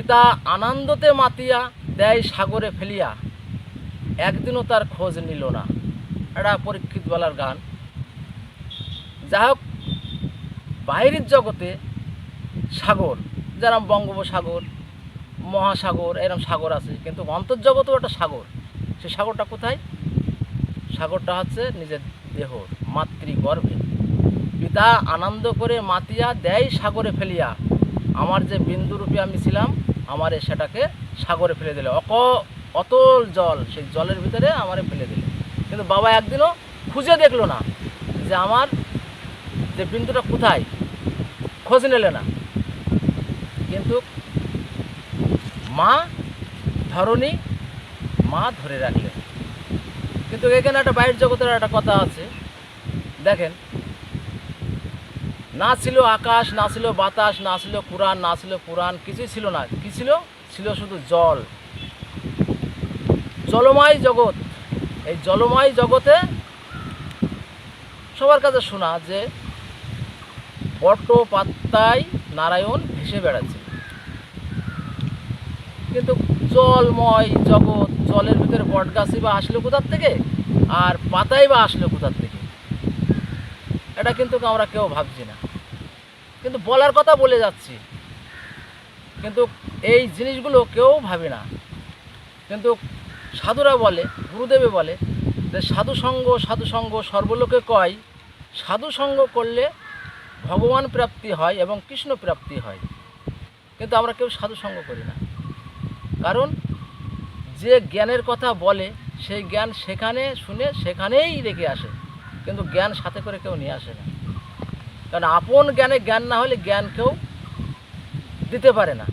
পিতা আনন্দতে মাতিয়া, দেয় সাগরে ফেলিয়া। একদিনও তার খোঁজ নিল না। এটা পরীক্ষিত বলার গান। যাই হোক বাইরের জগতে সাগর যেরকম বঙ্গোপসাগর, মহাসাগর এরকম সাগর আছে, কিন্তু অন্তর্জগতেও একটা সাগর। সে সাগরটা কোথায়? সাগরটা হচ্ছে নিজের দেহ, মাতৃগর্ভে। পিতা আনন্দ করে মাতিয়া, দেয় সাগরে ফেলিয়া। আমার যে বিন্দুরূপে আমি ছিলাম আমারে সেটাকে সাগরে ফেলে দিলে। অক, অতল জল, সেই জলের ভিতরে আমারে ফেলে দিলে। কিন্তু বাবা একদিনও খুঁজে দেখল না যে আমার যে বিন্দুটা কোথায়, খোঁজ নিলে না। কিন্তু মা ধরণী, মা ধরে রাখলেন। কিন্তু এখানে একটা বাইরের জগতের একটা কথা আছে। দেখেন না ছিল আকাশ, না ছিল বাতাস, না ছিল কোরআন, না ছিল পুরাণ কিছুই ছিল না। কি ছিল? ছিল শুধু জল। জলময় জগৎ। এই জলময় জগতে সবার কাছে শোনা যে বট পাত্তায় নারায়ণ ভেসে বেড়াচ্ছে। কিন্তু জলময় জগৎ, জলের ভিতরে বট গাছই বা আসলো কোথার থেকে? আর পাতাই বা আসলো কোথার থেকে? এটা কিন্তু আমরা কেউ ভাবছি না। কিন্তু বলার কথা বলে যাচ্ছি। কিন্তু এই জিনিসগুলো কেউ ভাবে না। কিন্তু সাধুরা বলে, গুরুদেবে বলে যে সাধু সঙ্গ সাধু সঙ্গ সর্বলোকে কয়। সাধু সঙ্গ করলে ভগবান প্রাপ্তি হয় এবং কৃষ্ণ প্রাপ্তি হয়। কিন্তু আমরা কেউ সাধু সঙ্গ করি না। কারণ যে জ্ঞানের কথা বলে, সেই জ্ঞান সেখানে শুনে সেখানেই রেখে আসে। কিন্তু জ্ঞান সাথে করে কেউ নিয়ে আসে না। কারণ আপন জ্ঞানে জ্ঞান না হলে জ্ঞান কেউ দিতে পারে না।